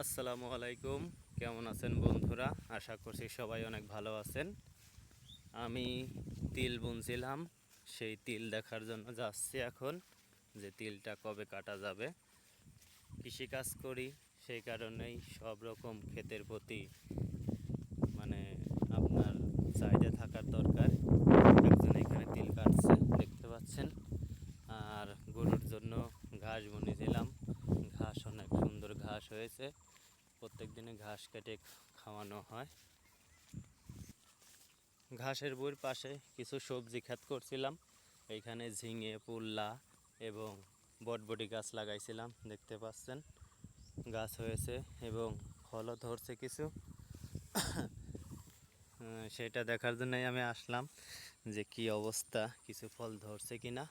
আসসালামু আলাইকুম। কেমন আছেন বন্ধুরা? আশা করছি সবাই অনেক ভালো আছেন। আমি তিল বুনছিলাম। সেই তিল দেখার জন্য যাচ্ছি এখন যে তিলটা কবে কাটা যাবে। কৃষিকাজ করি, সেই কারণেই সব রকম ক্ষেতের প্রতি মানে আপনার চাহিদা থাকার দরকার। একজন এখানে তিল কাটছে, দেখতে পাচ্ছেন। আর গরুর জন্য ঘাস বনিয়েছিলাম ঘাস অনেক সুন্দর ঘাস হয়েছে। প্রত্যেক দিনে ঘাস কেটে খাওয়ানো হয়। ঘাসের বইয়ের পাশে কিছু সবজি ক্ষেত করছিলাম। এইখানে ঝিঙে, পুল্লা এবং বটবটি গাছ লাগাইছিলাম, দেখতে পাচ্ছেন। গাছ হয়েছে এবং ফলও ধরছে কিছু। সেটা দেখার জন্যই আমি আসলাম যে কি অবস্থা, কিছু ফল ধরছে কিনা।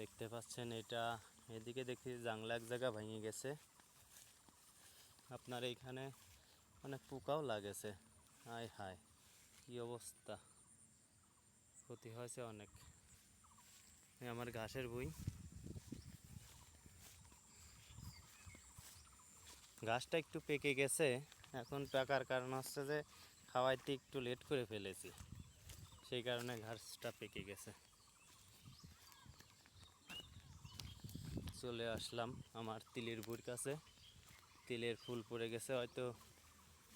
দেখতে পাচ্ছেন এটা, এদিকে দেখি জাংলা এক জায়গা ভেঙে গেছে। আপনার এইখানে অনেক পোকাও লাগেছে। হায় হায়, কি অবস্থা? ক্ষতি হয়েছে অনেক। আমার ঘাসের বই ঘাসটা একটু পেকে গেছে, এখন পেকার কারণ হচ্ছে যে খাওয়াইতে একটু লেট করে ফেলেছি। সেই কারণে ঘাসটা পেকে গেছে। চলে আসলাম আমার তিলের বুড়ির কাছে। তিলের ফুল পড়ে গেছে, হয়তো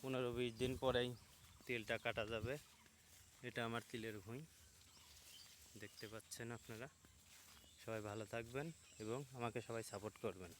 পনেরো বিশ দিন পরেই তেলটা কাটা যাবে। এটা আমার তিলের ভুঁই। দেখতে পাচ্ছেন আপনারা? সবাই ভালো থাকবেন এবং আমাকে সবাই সাপোর্ট করবেন।